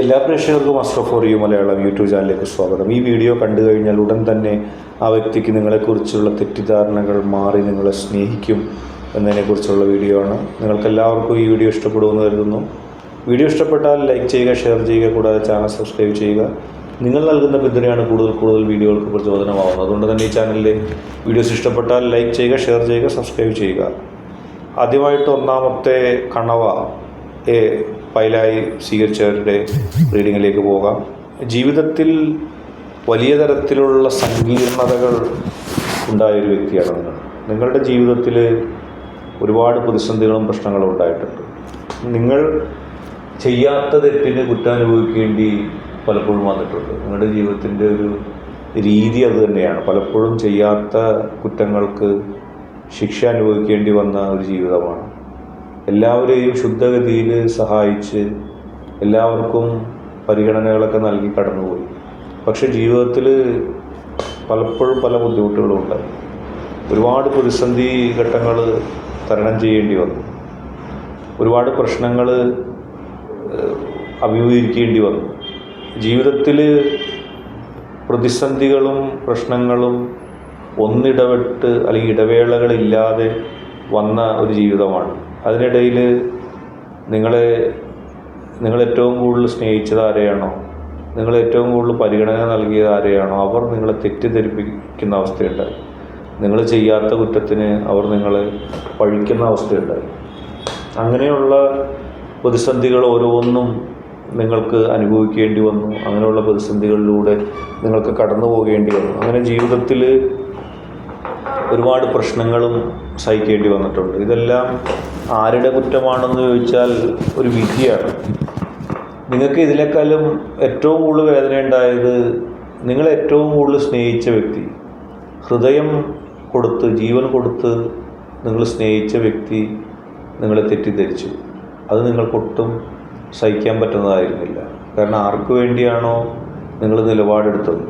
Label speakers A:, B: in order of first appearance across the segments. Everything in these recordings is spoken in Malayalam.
A: എല്ലാ പ്രേക്ഷകർക്കും astro for you Malayalam YouTube ചാനലിലേക്ക് സ്വാഗതം. ഈ വീഡിയോ കണ്ടു കഴിഞ്ഞാൽ ഉടൻ തന്നെ ആ വ്യക്തിക്ക് നിങ്ങളെക്കുറിച്ചുള്ള തെറ്റിദ്ധാരണകൾ മാറി നിങ്ങളെ സ്നേഹിക്കും എന്നതിനെക്കുറിച്ചുള്ള വീഡിയോ ആണ്. നിങ്ങൾക്ക് എല്ലാവർക്കും ഈ വീഡിയോ ഇഷ്ടപ്പെടുമെന്ന് കരുതുന്നു. വീഡിയോ ഇഷ്ടപ്പെട്ടാൽ ലൈക്ക് ചെയ്യുക ഷെയർ ചെയ്യുക കൂടാതെ ചാനൽ സബ്സ്ക്രൈബ് ചെയ്യുക. നിങ്ങൾ നൽകുന്ന പിന്തുണയാണ് കൂടുതൽ കൂടുതൽ വീഡിയോകൾക്ക് പ്രചോദനമാവുന്നത്. അതുകൊണ്ട് തന്നെ ഈ ചാനലിലെ വീഡിയോസ് ഇഷ്ടപ്പെട്ടാൽ ലൈക്ക് ചെയ്യുക ഷെയർ ചെയ്യുക സബ്സ്ക്രൈബ് ചെയ്യുക. ആദ്യമായിട്ട് ഒന്നാമത്തെ കണവ എ ഫയലായി സ്വീകരിച്ചവരുടെ റീഡിങ്ങിലേക്ക് പോകാം. ജീവിതത്തിൽ വലിയ തരത്തിലുള്ള സങ്കീർണതകൾ ഉണ്ടായൊരു വ്യക്തിയാണ് നിങ്ങൾ നിങ്ങളുടെ ജീവിതത്തിൽ ഒരുപാട് പ്രതിസന്ധികളും പ്രശ്നങ്ങളും ഉണ്ടായിട്ടുണ്ട്. നിങ്ങൾ ചെയ്യാത്ത തെറ്റിന് കുറ്റം അനുഭവിക്കേണ്ടി പലപ്പോഴും വന്നിട്ടുണ്ട്. നിങ്ങളുടെ ജീവിതത്തിന്റെ ഒരു രീതി അത് തന്നെയാണ്. പലപ്പോഴും ചെയ്യാത്ത കുറ്റങ്ങൾക്ക് ശിക്ഷ അനുഭവിക്കേണ്ടി വന്ന ഒരു ജീവിതമാണ്. എല്ലാവരെയും ശുദ്ധഗതിയിൽ സഹായിച്ച് എല്ലാവർക്കും പരിഗണനകളൊക്കെ നൽകി കടന്നുപോയി. പക്ഷെ ജീവിതത്തിൽ പലപ്പോഴും പല ബുദ്ധിമുട്ടുകളും ഉണ്ടായി. ഒരുപാട് പ്രതിസന്ധി ഘട്ടങ്ങൾ തരണം ചെയ്യേണ്ടി വന്നു. ഒരുപാട് പ്രശ്നങ്ങൾ അഭിമുഖീകരിക്കേണ്ടി വന്നു. ജീവിതത്തിൽ പ്രതിസന്ധികളും പ്രശ്നങ്ങളും ഒന്നിടവിട്ട് അല്ലെങ്കിൽ ഇടവേളകളില്ലാതെ വന്ന ഒരു ജീവിതമാണ്. അതിനിടയിൽ നിങ്ങളെ നിങ്ങൾ ഏറ്റവും കൂടുതൽ സ്നേഹിച്ചത് ആരെയാണോ നിങ്ങൾ ഏറ്റവും കൂടുതൽ പരിഗണന നൽകിയത് ആരെയാണോ അവർ നിങ്ങളെ തെറ്റിദ്ധരിപ്പിക്കുന്ന അവസ്ഥയുണ്ടായി നിങ്ങൾ ചെയ്യാത്ത കുറ്റത്തിന് അവർ നിങ്ങളെ പഴിക്കുന്ന അവസ്ഥയുണ്ടായി അങ്ങനെയുള്ള പ്രതിസന്ധികൾ ഓരോന്നും നിങ്ങൾക്ക് അനുഭവിക്കേണ്ടി വന്നു. അങ്ങനെയുള്ള പ്രതിസന്ധികളിലൂടെ നിങ്ങൾക്ക് കടന്നു പോകേണ്ടി വന്നു. അങ്ങനെ ജീവിതത്തിൽ ഒരുപാട് പ്രശ്നങ്ങളും സഹിക്കേണ്ടി വന്നിട്ടുണ്ട്. ഇതെല്ലാം ആരുടെ കുറ്റമാണെന്ന് ചോദിച്ചാൽ ഒരു വിധിയാണ്. നിങ്ങൾക്ക് ഇതിനേക്കാളും ഏറ്റവും കൂടുതൽ വേദന ഉണ്ടായത് നിങ്ങൾ ഏറ്റവും കൂടുതൽ സ്നേഹിച്ച വ്യക്തി ഹൃദയം കൊടുത്ത് ജീവൻ കൊടുത്ത് നിങ്ങൾ സ്നേഹിച്ച വ്യക്തി നിങ്ങളെ തെറ്റിദ്ധരിച്ചു. അത് നിങ്ങൾക്കൊട്ടും സഹിക്കാൻ പറ്റുന്നതായിരുന്നില്ല. കാരണം ആർക്ക് വേണ്ടിയാണോ നിങ്ങൾ നിലപാടെടുത്തത്?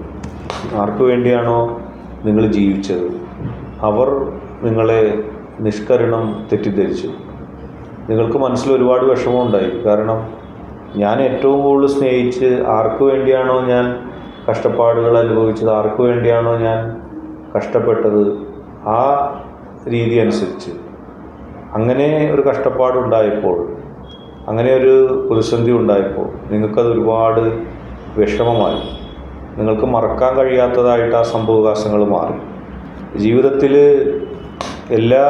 A: ആർക്ക് വേണ്ടിയാണോ നിങ്ങൾ ജീവിച്ചത്? അവർ നിങ്ങളെ നിഷ്കരണം തെറ്റിദ്ധരിച്ചു. നിങ്ങൾക്ക് മനസ്സിൽ ഒരുപാട് വിഷമമുണ്ടായി. കാരണം ഞാൻ ഏറ്റവും കൂടുതൽ സ്നേഹിച്ച് ആർക്ക് വേണ്ടിയാണോ ഞാൻ കഷ്ടപ്പാടുകൾ അനുഭവിച്ചത് ആർക്ക് വേണ്ടിയാണോ ഞാൻ കഷ്ടപ്പെട്ടത് ആ രീതി അനുസരിച്ച്. അങ്ങനെ ഒരു കഷ്ടപ്പാടുണ്ടായപ്പോൾ അങ്ങനെ ഒരു പ്രതിസന്ധി ഉണ്ടായപ്പോൾ നിങ്ങൾക്കത് ഒരുപാട് വിഷമമായി. നിങ്ങൾക്ക് മറക്കാൻ കഴിയാത്തതായിട്ട് ആ സംഭവവികാസങ്ങൾ മാറി. ജീവിതത്തിൽ എല്ലാ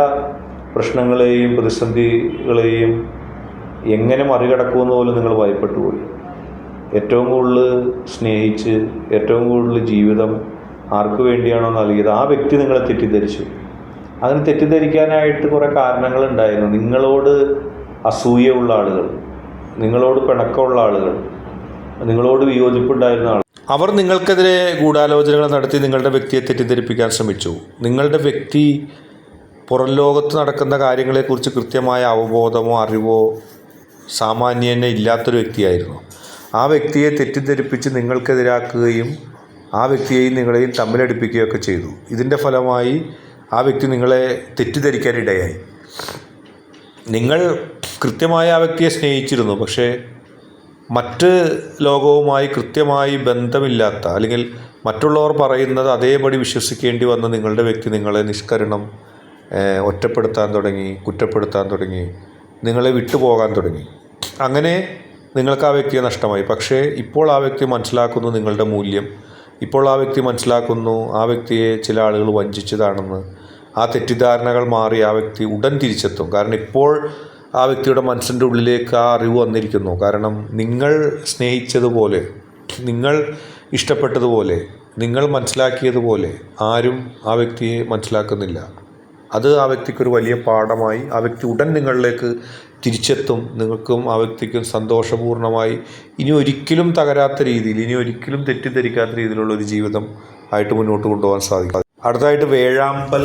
A: പ്രശ്നങ്ങളെയും പ്രതിസന്ധികളെയും എങ്ങനെ മറികടക്കുമെന്ന് പോലും നിങ്ങൾ ഭയപ്പെട്ടു പോയി ഏറ്റവും കൂടുതൽ സ്നേഹിച്ച് ഏറ്റവും കൂടുതൽ ജീവിതം ആർക്ക് വേണ്ടിയാണോ നൽകിയത്? ആ വ്യക്തി നിങ്ങളെ തെറ്റിദ്ധരിച്ചു. അങ്ങനെ തെറ്റിദ്ധരിക്കാനായിട്ട് കുറേ കാരണങ്ങളുണ്ടായിരുന്നു. നിങ്ങളോട് അസൂയുള്ള ആളുകൾ നിങ്ങളോട് പിണക്കമുള്ള ആളുകൾ നിങ്ങളോട് വിയോജിപ്പുണ്ടായിരുന്ന ആൾ.
B: അവർ നിങ്ങൾക്കെതിരെ ഗൂഢാലോചനകൾ നടത്തി നിങ്ങളുടെ വ്യക്തിയെ തെറ്റിദ്ധരിപ്പിക്കാൻ ശ്രമിച്ചു. നിങ്ങളുടെ വ്യക്തി പുറം ലോകത്ത് നടക്കുന്ന കാര്യങ്ങളെക്കുറിച്ച് കൃത്യമായ അവബോധമോ അറിവോ സാമാന്യനെ ഇല്ലാത്തൊരു വ്യക്തിയായിരുന്നു. ആ വ്യക്തിയെ തെറ്റിദ്ധരിപ്പിച്ച് നിങ്ങൾക്കെതിരാക്കുകയും ആ വ്യക്തിയെയും നിങ്ങളെയും തമ്മിലടിപ്പിക്കുകയൊക്കെ ചെയ്തു. ഇതിന്റെ ഫലമായി ആ വ്യക്തി നിങ്ങളെ തെറ്റിദ്ധരിക്കാനിടയായി. നിങ്ങൾ കൃത്യമായ ആ വ്യക്തിയെ സ്നേഹിച്ചിരുന്നു പക്ഷേ മറ്റ് ലോകവുമായി കൃത്യമായി ബന്ധമില്ലാത്ത അല്ലെങ്കിൽ മറ്റുള്ളവർ പറയുന്നത് അതേപടി വിശ്വസിക്കേണ്ടി വന്ന നിങ്ങളുടെ വ്യക്തി നിങ്ങളെ നിഷ്കരണം ഒറ്റപ്പെടുത്താൻ തുടങ്ങി കുറ്റപ്പെടുത്താൻ തുടങ്ങി നിങ്ങളെ വിട്ടുപോകാൻ തുടങ്ങി. അങ്ങനെ നിങ്ങൾക്ക് ആ വ്യക്തിയെ നഷ്ടമായി. പക്ഷേ ഇപ്പോൾ ആ വ്യക്തി മനസ്സിലാക്കുന്നു നിങ്ങളുടെ മൂല്യം. ഇപ്പോൾ ആ വ്യക്തി മനസ്സിലാക്കുന്നു ആ വ്യക്തിയെ ചില ആളുകൾ വഞ്ചിച്ചതാണെന്ന്. ആ തെറ്റിദ്ധാരണകൾ മാറി ആ വ്യക്തി ഉടൻ തിരിച്ചെത്തും. കാരണം ഇപ്പോൾ ആ വ്യക്തിയുടെ മനസ്സിന്റെ ഉള്ളിലേക്ക് ആ അറിവ് വന്നിരിക്കുന്നു. കാരണം നിങ്ങൾ സ്നേഹിച്ചതുപോലെ നിങ്ങൾ ഇഷ്ടപ്പെട്ടതുപോലെ നിങ്ങൾ മനസ്സിലാക്കിയതുപോലെ ആരും ആ വ്യക്തിയെ മനസ്സിലാക്കുന്നില്ല. അത് ആ വ്യക്തിക്കൊരു വലിയ പാഠമായി ആ വ്യക്തി ഉടൻ നിങ്ങളിലേക്ക് തിരിച്ചെത്തും. നിങ്ങൾക്കും ആ വ്യക്തിക്കും സന്തോഷപൂർണമായി ഇനി ഒരിക്കലും തകരാത്ത രീതിയിൽ ഇനി ഒരിക്കലും തെറ്റിദ്ധരിക്കാത്ത രീതിയിലുള്ള ഒരു ജീവിതം ആയിട്ട് മുന്നോട്ട് കൊണ്ടുപോകാൻ സാധിക്കും. അടുത്തതായിട്ട് വേഴാമ്പൽ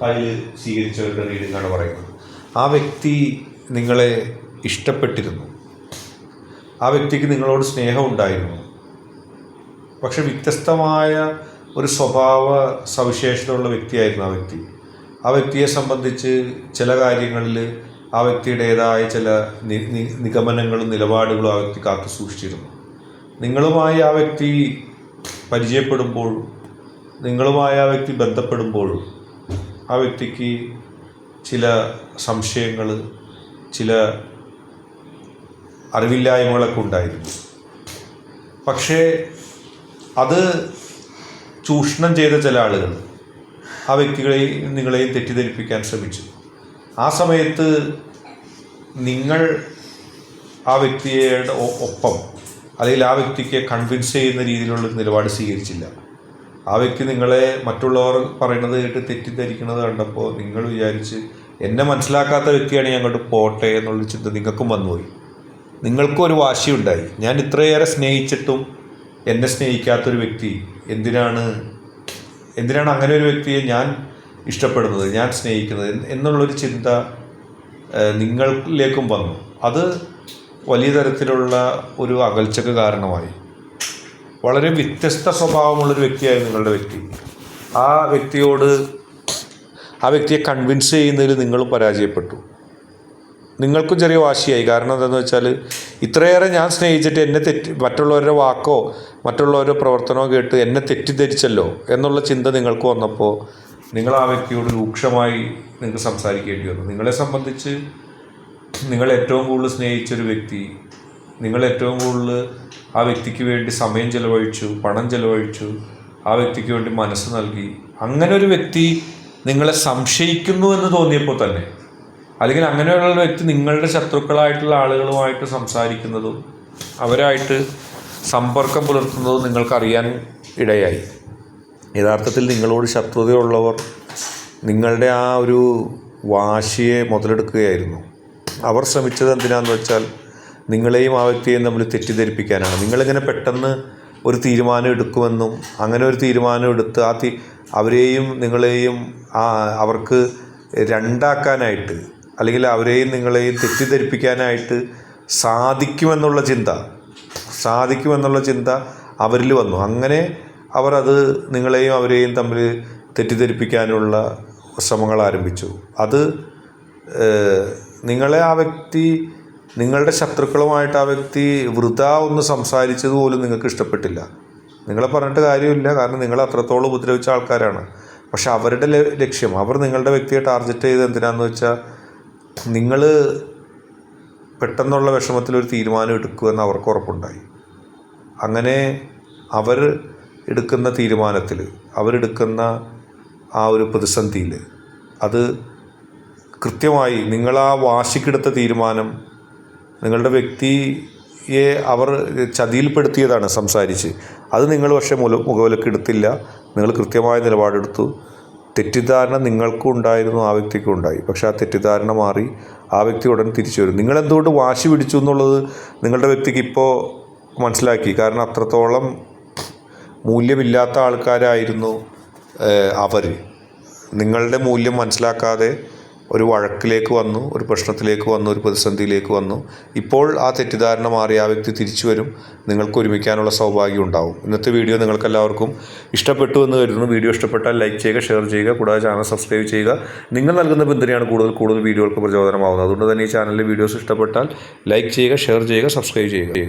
B: ഫയൽ സ്വീകരിച്ചവരുടെ റീഡിങ്ങാണ് പറയുന്നത്. ആ വ്യക്തി നിങ്ങളെ ഇഷ്ടപ്പെട്ടിരുന്നു. ആ വ്യക്തിക്ക് നിങ്ങളോട് സ്നേഹം ഉണ്ടായിരുന്നു പക്ഷെ വ്യത്യസ്തമായ ഒരു സ്വഭാവ സവിശേഷതയുള്ള വ്യക്തിയായിരുന്നു ആ വ്യക്തി. ആ വ്യക്തിയെ സംബന്ധിച്ച് ചില കാര്യങ്ങളിൽ ആ വ്യക്തിയുടേതായ ചില നിഗമനങ്ങളും നിലപാടുകളും ആ വ്യക്തി കാത്തു സൂക്ഷിച്ചിരുന്നു. നിങ്ങളുമായി ആ വ്യക്തി പരിചയപ്പെടുമ്പോൾ നിങ്ങളുമായി ആ വ്യക്തി ബന്ധപ്പെടുമ്പോൾ ആ വ്യക്തിക്ക് ചില സംശയങ്ങൾ ചില അറിവില്ലായ്മകളൊക്കെ ഉണ്ടായിരുന്നു. പക്ഷേ അത് ചൂഷണം ചെയ്ത ചില ആളുകൾ ആ വ്യക്തികളെയും നിങ്ങളെയും തെറ്റിദ്ധരിപ്പിക്കാൻ ശ്രമിച്ചു. ആ സമയത്ത് നിങ്ങൾ ആ വ്യക്തിയുടെ ഒപ്പം അല്ലെങ്കിൽ ആ വ്യക്തിക്ക് കൺവിൻസ് ചെയ്യുന്ന രീതിയിലുള്ള നിലപാട് സ്വീകരിച്ചില്ല. ആ വ്യക്തി നിങ്ങളെ മറ്റുള്ളവർ പറയുന്നത് കേട്ട് തെറ്റിദ്ധരിക്കുന്നത് കണ്ടപ്പോൾ നിങ്ങൾ വിചാരിച്ച് എന്നെ മനസ്സിലാക്കാത്ത വ്യക്തിയാണ് ഞാൻ അങ്ങോട്ട് പോട്ടെ എന്നുള്ള ചിന്ത നിങ്ങൾക്കും വന്നുപോയി. നിങ്ങൾക്കും ഒരു വാശിയുണ്ടായി. ഞാൻ ഇത്രയേറെ സ്നേഹിച്ചിട്ടും എന്നെ സ്നേഹിക്കാത്തൊരു വ്യക്തി എന്തിനാണ്? എന്തിനാണ് അങ്ങനെ ഒരു വ്യക്തിയെ ഞാൻ ഇഷ്ടപ്പെടുന്നത് ഞാൻ സ്നേഹിക്കുന്നത് എന്ന് എന്നുള്ളൊരു ചിന്ത നിങ്ങളിലേക്കും വന്നു. അത് വലിയ തരത്തിലുള്ള ഒരു അകൽച്ചക്ക് കാരണമായി. വളരെ വ്യത്യസ്ത സ്വഭാവമുള്ളൊരു വ്യക്തിയായി നിങ്ങളുടെ വ്യക്തി. ആ വ്യക്തിയോട് ആ വ്യക്തിയെ കൺവിൻസ് ചെയ്യുന്നതിൽ നിങ്ങളും പരാജയപ്പെട്ടു. നിങ്ങൾക്കും ചെറിയ വാശിയായി. കാരണം എന്താണെന്ന് വെച്ചാൽ ഇത്രയേറെ ഞാൻ സ്നേഹിച്ചിട്ട് എന്നെ തെറ്റി മറ്റുള്ളവരുടെ വാക്കോ മറ്റുള്ളവരുടെ പ്രവർത്തനമോ കേട്ട് എന്നെ തെറ്റിദ്ധരിച്ചല്ലോ എന്നുള്ള ചിന്ത നിങ്ങൾക്ക് വന്നപ്പോൾ നിങ്ങൾ ആ വ്യക്തിയോട് രൂക്ഷമായി നിങ്ങൾക്ക് സംസാരിക്കേണ്ടി വന്നു. നിങ്ങളെ സംബന്ധിച്ച് നിങ്ങൾ ഏറ്റവും കൂടുതൽ സ്നേഹിച്ചൊരു വ്യക്തി നിങ്ങൾ ഏറ്റവും കൂടുതൽ ആ വ്യക്തിക്ക് വേണ്ടി സമയം ചിലവഴിച്ചു പണം ചിലവഴിച്ചു ആ വ്യക്തിക്ക് വേണ്ടി മനസ്സ് നൽകി. അങ്ങനെ ഒരു വ്യക്തി നിങ്ങളെ സംശയിക്കുന്നു എന്ന് തോന്നിയപ്പോൾ തന്നെ അല്ലെങ്കിൽ അങ്ങനെയുള്ള വ്യക്തി നിങ്ങളുടെ ശത്രുക്കളായിട്ടുള്ള ആളുകളുമായിട്ട് സംസാരിക്കുന്നതും അവരായിട്ട് സമ്പർക്കം പുലർത്തുന്നതും നിങ്ങൾക്കറിയാൻ ഇടയായി. യഥാർത്ഥത്തിൽ നിങ്ങളോട് ശത്രുതയുള്ളവർ നിങ്ങളുടെ ആ ഒരു വാശിയെ മുതലെടുക്കുകയായിരുന്നു. അവർ ശ്രമിച്ചത് എന്തിനാന്ന് വെച്ചാൽ നിങ്ങളെയും ആ വ്യക്തിയെയും തമ്മിൽ തെറ്റിദ്ധരിപ്പിക്കാനാണ്. നിങ്ങളിങ്ങനെ പെട്ടെന്ന് ഒരു തീരുമാനം എടുക്കുമെന്നും അങ്ങനെ ഒരു തീരുമാനം എടുത്ത് ആ തീ അവരെയും നിങ്ങളെയും ആ അവർക്ക് രണ്ടാക്കാനായിട്ട് അല്ലെങ്കിൽ അവരെയും നിങ്ങളെയും തെറ്റിദ്ധരിപ്പിക്കാനായിട്ട് സാധിക്കുമെന്നുള്ള ചിന്ത സാധിക്കുമെന്നുള്ള ചിന്ത അവരിൽ വന്നു. അങ്ങനെ അവർ അത് നിങ്ങളെയും അവരെയും തമ്മിൽ തെറ്റിദ്ധരിപ്പിക്കാനുള്ള ശ്രമങ്ങൾ ആരംഭിച്ചു. അത് നിങ്ങളെ ആ വ്യക്തി നിങ്ങളുടെ ശത്രുക്കളുമായിട്ട് ആ വ്യക്തി വൃത ഒന്ന് സംസാരിച്ചത് പോലും നിങ്ങൾക്ക് ഇഷ്ടപ്പെട്ടില്ല. നിങ്ങളെ പറഞ്ഞിട്ട് കാര്യമില്ല. കാരണം നിങ്ങൾ അത്രത്തോളം ഉപദ്രവിച്ച ആൾക്കാരാണ്. പക്ഷെ അവരുടെ ലക്ഷ്യം അവർ നിങ്ങളുടെ വ്യക്തിയെ ടാർഗറ്റ് ചെയ്ത് എന്തിനാന്ന് വെച്ചാൽ നിങ്ങൾ പെട്ടെന്നുള്ള വിഷമത്തിൽ ഒരു തീരുമാനം എടുക്കുമെന്ന് അവർക്ക് ഉറപ്പുണ്ടായി. അങ്ങനെ അവർ എടുക്കുന്ന തീരുമാനത്തിൽ അവരെടുക്കുന്ന ആ ഒരു പ്രതിസന്ധിയിൽ അത് കൃത്യമായി നിങ്ങളാ വാശിക്കെടുത്ത തീരുമാനം നിങ്ങളുടെ വ്യക്തിയെ അവർ ചതിയിൽപ്പെടുത്തിയതാണ് സംസാരിച്ച്. അത് നിങ്ങൾ പക്ഷേ മുല മുഖവിലക്കെടുത്തില്ല നിങ്ങൾ കൃത്യമായ നിലപാടെടുത്തു. തെറ്റിദ്ധാരണ നിങ്ങൾക്കും ഉണ്ടായിരുന്നു ആ വ്യക്തിക്കും ഉണ്ടായി. പക്ഷെ ആ തെറ്റിദ്ധാരണ മാറി ആ വ്യക്തി ഉടൻ തിരിച്ചു വരും. നിങ്ങൾ എന്തുകൊണ്ട് വാശി പിടിച്ചു എന്നുള്ളത് നിങ്ങളുടെ വ്യക്തിക്ക് ഇപ്പോൾ മനസ്സിലാക്കി. കാരണം അത്രത്തോളം മൂല്യമില്ലാത്ത ആൾക്കാരായിരുന്നു അവർ. നിങ്ങളുടെ മൂല്യം മനസ്സിലാക്കാതെ ഒരു വഴക്കിലേക്ക് വന്നു ഒരു പ്രശ്നത്തിലേക്ക് വന്നു ഒരു പ്രതിസന്ധിയിലേക്ക് വന്നു. ഇപ്പോൾ ആ തെറ്റിദ്ധാരണ മാറി ആ വ്യക്തി തിരിച്ചു വരും. നിങ്ങൾക്ക് ഒരുമിക്കാനുള്ള സൗഭാഗ്യം ഉണ്ടാവും. ഇന്നത്തെ വീഡിയോ നിങ്ങൾക്കെല്ലാവർക്കും ഇഷ്ടപ്പെട്ടു എന്ന് കരുതുന്നു. വീഡിയോ ഇഷ്ടപ്പെട്ടാൽ ലൈക്ക് ചെയ്യുക ഷെയർ ചെയ്യുക കൂടാതെ ചാനൽ സബ്സ്ക്രൈബ് ചെയ്യുക. നിങ്ങൾ നൽകുന്ന പിന്തുണയാണ് കൂടുതൽ കൂടുതൽ വീഡിയോകൾക്ക് പ്രചോദനമാവുന്നത്. അതുകൊണ്ട് തന്നെ ഈ ചാനലിലെ വീഡിയോസ് ഇഷ്ടപ്പെട്ടാൽ ലൈക്ക് ചെയ്യുക ഷെയർ ചെയ്യുക സബ്സ്ക്രൈബ് ചെയ്യുക.